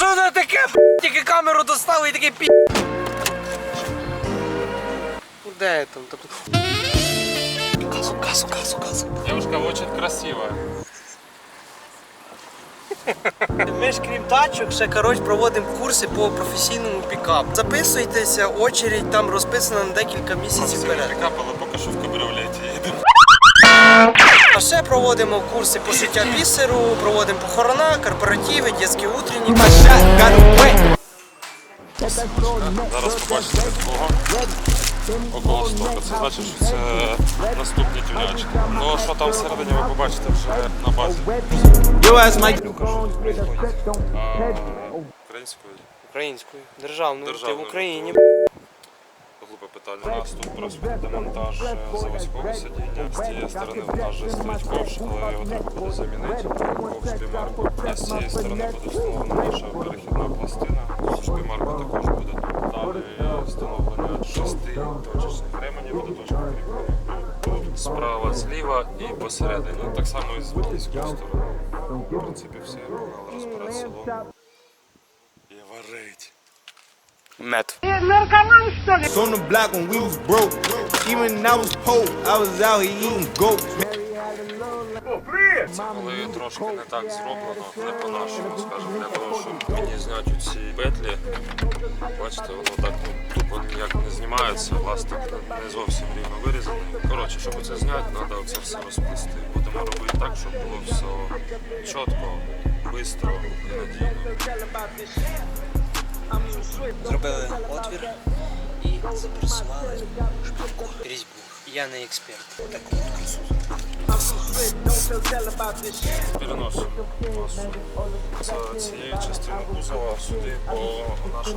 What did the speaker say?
що це таке? Тільки камеру достали і такий пі. Де там? Тобто... Казу, казу, казу, казу. Девушка очень красивая. Ми ж крім тачок, ще коротше проводимо курси по професійному пікапу. Записуйтеся, очередь там розписана на декілька місяців вперед. Прикапала, поки що в кабріолеті Ще проводимо курси по шиття бісеру, проводимо похорона, корпоративи, дітські утренні. Зараз побачите такого. Около 100. Це значить, що це наступні тюнячки. Ну, що там всередині ви побачите вже на базі. Українською. Українською, державною, ти в Державною. Україні. Питання. У нас тут просто демонтаж заводського сидіння. З цієї сторони в нас же стоїть ковш, але його треба буде замінити. Ковш шпімарку. А з цієї сторони буде встановлена наша перехідна пластина. Шпімарка також буде тут. Далі встановлення шести точечних ременів до точки кріплення. Тут справа, зліва і посередині. Так само і з водійської сторони. В принципі, все. Погнали розбирати село. І варить. Мед. On the block when we was broke. Even when I was poor, I was out here eating goat. Це коли трошки не так зроблено, не по-нашому, скажімо, для того, щоб мені зняти ці петлі. Бачите, воно так ну, тупо ніяк не знімається, пластик не зовсім рівно вирізаний. Коротше, щоб це зняти, треба це все розплести. Будемо робити так, щоб було все чітко, швидко і надійно. Зробили отвір і запресували шпильку. Різьбу. Я не експерт. Таку красу. Переносимо масу з цієї частини кузова сюди по нашому